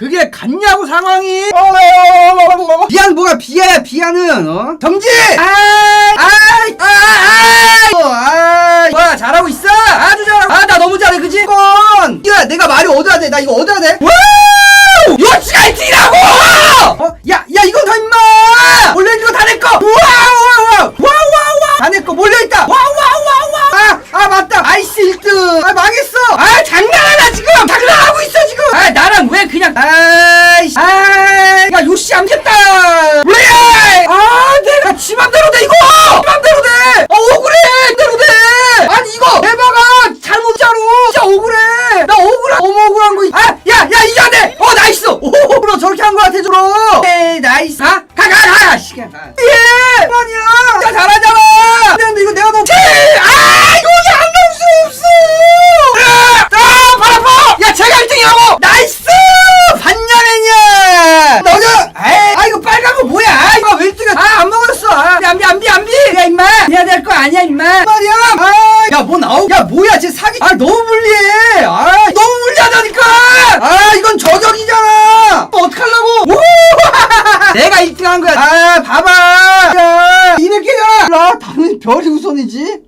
그게 같냐고 상황이? 비안 뭐가 비야야 비야는 어? 정지! 아이! 아이! 아이! 아이! 와 잘하고 있어? 아주 잘하고 아나 너무 잘해 그지? 이건 야 내가 말이 얻어야 돼나 이거 얻어야 돼 와우 요치가 이티라고 어야야 이건 더 임마 몰려있는 거 다 내꺼 와우 와우 와우 다 내꺼 몰려있다 와우 와우 와우 와우 아, 아 맞다 아이스 1등 아 망했어 아 장난하나 지금 장난하고 있어 지금 아 나랑 왜 그냥 아이씨 아야 요시 암겠다 왜아 내가 지 맘대로 돼 이거 지 맘대로 돼어 억울해 맘대로 돼 아니 이거 에바가 잘못자로 진짜 억울해 나 억울한 너무 억울한 거 아야야 이겨야 돼어 나이스 오로 저렇게 한 거 같아 주로 에이 나이스 가가가가 시간. 예! 아니야 진짜 잘하잖아! 근데 이거 내가 너무 아 이거 안 넣을 수 없어! 아발 아파 야 제가 1등이라고! 나이스! 반냐면야 너는 에이 아 이거 빨간 거 뭐야? 아 이거 왜 1등이야? 아안 먹었어. 아, 안비 안비 안비! 야 임마! 해야 될 거 아니야 임마! 말이야! 아 야뭐 나오? 야 뭐야? 쟤 사기 아 너무 불리해! 아 너무 불리하다니까! 아 이건 저 내가 1등 한 거야. 아 봐봐. 야 200개잖아 라 당연히 별이 우선이지